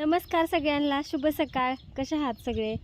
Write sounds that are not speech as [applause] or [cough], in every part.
नमस्कार सगळ्यांना शुभ सकाळ. कशा आहात सगळे?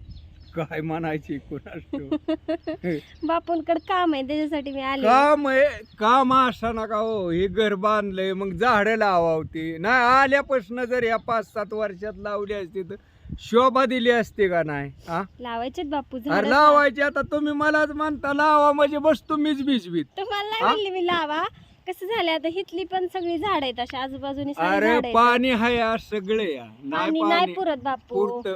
काय म्हणायची [laughs] बापूंकडे काम आहे त्याच्यासाठी मी आले. काम आहे? काम असताना का हो. हे घर बांधलंय मग झाडं लावावती. नाही आल्यापासून जर या पाच सात वर्षात लावली असती तर शोभा दिली असते का नाही? हा? लावायचेत बापू अरे झाडं लावायची आता. तुम्ही मलाच म्हणता लावा म्हणजे बस तुम्हीच बीजबीत तुम्हाला नाही हा? म्हणली मी लावा. कसं झालं आता हिथली पण सगळी झाड आहेत अशा आजूबाजूनी सगळी अरे झाड आहेत. पाणी आहे आज सगळे. या पाणी नाही पुरत बापू. पुरत.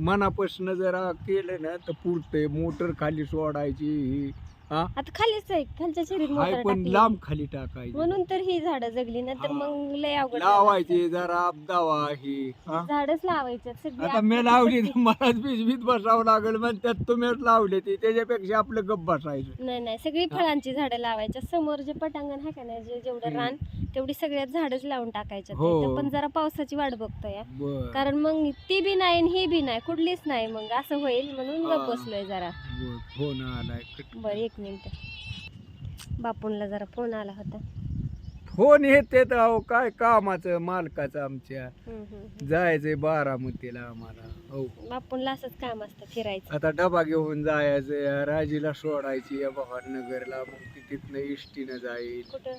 मनापासून जरा केलं ना तर पुरतंय. मोटर खाली सोडायची. ही, हा आता खालीच आहे खालच्या शरीर हाय मोटर पण टाकली. लांब खाली टाकायची म्हणून तर ही झाडं जगली ना तर हा. मग लय अवघड झालं लावायची जरा अपदावा ही हा? झाडच लावायचे सगळी आता मी लावली तर मलाच बीजबीत बसावं लागेल मग त्यात तुम्हीच लावले ती त्याच्यापेक्षा आपलं गप्प बसायचं नाही नाही सगळी फळांची झाडं लावायच्या समोर जे पटांगण आहे का नाही जे जेवढं हम्म. रान तेवढी सगळ्यात झाडच लावून टाकायच्या हो. तिथं पण जरा पावसाची वाट बघतोय बर कारण मग ती बी नाही आणि ही बी नाही कुठलीच नाही मग असं होईल म्हणून हा. गप बसलोय जरा बर, फोन आलाय बर एक मिनिट. बापूंला जरा फोन आला होता. फोन येते तर अहो काय कामाचं? मालकाचं आमच्या. हम्म, हम्म, हम्म. जायचंय बारामतीला आम्हाला. हो. बापूंला असंच काम असतं फिरायचं. आता डबा घेऊन जायचं या राजीला सोडायची या नगरला मग ती तिथनं इष्टीनं जाईल. कुठं?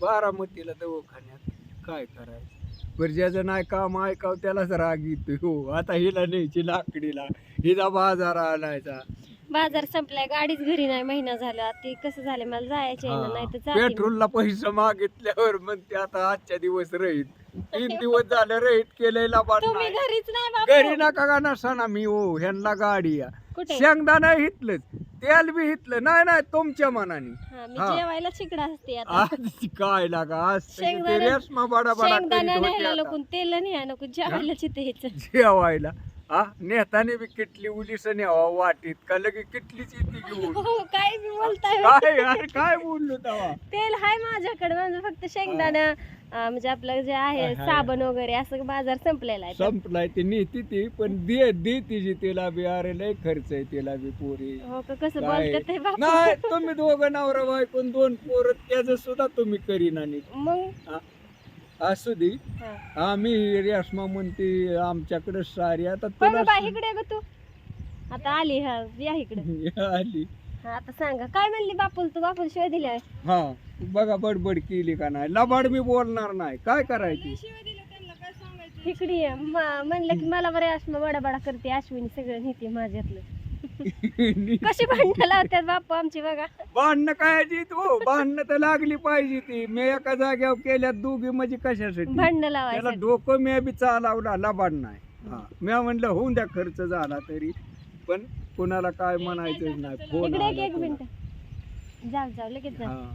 बारामतीला दवाखान्यात. काय करायचं? बरं ज्याचं नाही काम ऐकाव त्यालाच राग येतो हो आता हिला न्यायची लाकडीला. हिला बाजार आणायचा. बाजार संपलाय गाडीच घरी नाही महिना झाला. ते कसं झालं मला जायचे हा. नाही तर जाते मी. पेट्रोलला पैसे मागितल्यावर मग ते आता आजच्या दिवस राहीत तीन दिवस झाले रहित केलेला तुम्ही घरीच नाही घरी बापू नका का नसा मी हो ह्यांना गाडी या. कुठे? शेंगदाणा हितलंच. तेल बी हितलं. नाही नाही तुमच्या मनाने. हा मी हा. जेवायला असते आता. आज काय लागा आज शेंगदाणा- बडा बडा शेंगदाणा करीत न्यायला होते नको तेल नको जेवायला ह्याचं जेवायला. हा? नेताने बी किटली उलीस न्यावा वाटीत का लगे किटलीच येते घेऊन? हो काय बी बोलताय? काय यार काय बोललो तेव्हा? तेल हाय माझ्याकडे माझं फक्त शेंगदाणा अं, म्हणजे आपलं जे आहे. साबण वगैरे असं बाजार संपलेला आहे. संपलाय ते नेती ती पण दे दे तिची तिला बी. अरे लय खर्च आहे तिला बी पोरी. हो का कसं काय? बोलतात ते बापू? नाही तुम्ही दोघं नवरा बायकोन दोन पोर त्याच सुद्धा तुम्ही करीना नाही मग? असू दे. हा. आम्ही रेशमा म्हणते आमच्याकडे सारी आता बघ तुला इकडे ग तू. आता आली हा या इकडे. [laughs] आली. हा आता सांगा काय म्हणली बापूल तू? बापूल शिवाय दिल्या हा बघा बडबड केली का नाही? लबाड मी बोलणार नाही. काय करायची? इकडे ये. म- म्हणलं की मला बरे अश्मा बडा बडा करते अश्विनी सगळं नेते माझ्यातलं. कशी भांडणं लावतात बापू आमची बघा. भांडणं काय तू? भांडणं तर लागली पाहिजे ती. मी एका जाग्यावर केल्या दोघी म्हणजे कशासाठी? भांडणं त्याला लावायचं. डोकं मी बी चालवला लबाड नाही. हा. मी म्हणलं होऊन द्या खर्च झाला तरी. पण कुणाला काय म्हणायचं नाही. फोन इकडे एक. मिनिट. जाऊ जाऊ लगेच जाऊ हा.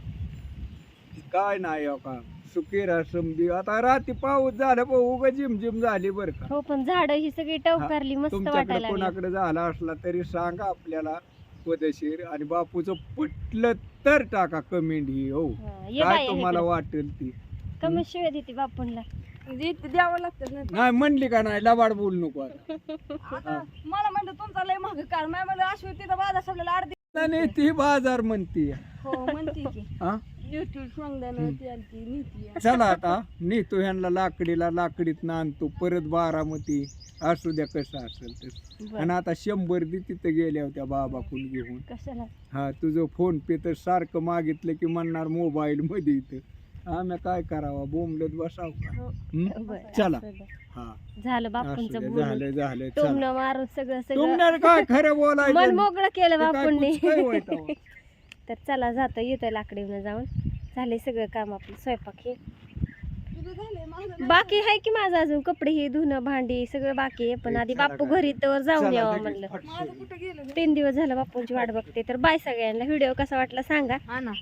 काय नाही हो का सुकेरा समधी आता रात्री पाऊस झाला पण उग झिमझिम झाली बर का. हो पण झाड ही सगळी टवकारली मस्त तुमच्याकडे वाटायला लागली. कोणाकडे झाला असला तरी सांगा आपल्याला पदशीर आणि बापूचं पटलं तर टाका कमेंट ही हो. हा, ये काय तुम्हाला वाटेल ती? कमी शिवाय देते बापूंला द्यावं लागतं ना नाही म्हणली का नाही? लबाड बोलू नको आता. मला म्हणलं तुमचा लय महाग कार मी म्हणलं अश्विन तिथं बाजार संपलेला अर्धी नाही ती बाजार म्हणती. हो म्हणते की. हा? चला आता. नेतो ह्यांना लाकडीला लाकडीत आणतो परत बारामती. असू द्या कसं असेल तर. आणि आता शंभर दे तिथं गेल्या होत्या बाबाकून घेऊन. कशाला? हा तुझं फोन पे तर सारखं मागितलं की म्हणणार मोबाईल मध्ये इथं. आम्ही काय करावा? बोंबलत बसाव का? हं? चला. हा. झालं झालं झालं मारून सगळं काय खरं बोलायचं? [laughs] मोकळं केलं बापूंनी? [laughs] तर चला जातं येतं लाकडीवनं जाऊन. झाले सगळं काम आपलं स्वयंपाक हे. बाकी आहे की माझं अजून कपडे हे धुणं भांडी सगळं बाकी आहे. पण हे आधी बापू? घरी तर जाऊन यावं म्हणलं. फटशे. माझं कुठं गेलं तीन दिवस झालं बापूंची वाट बघते तर बाय सगळ्यांना. व्हिडिओ कसा वाटला सांगा. हा ना.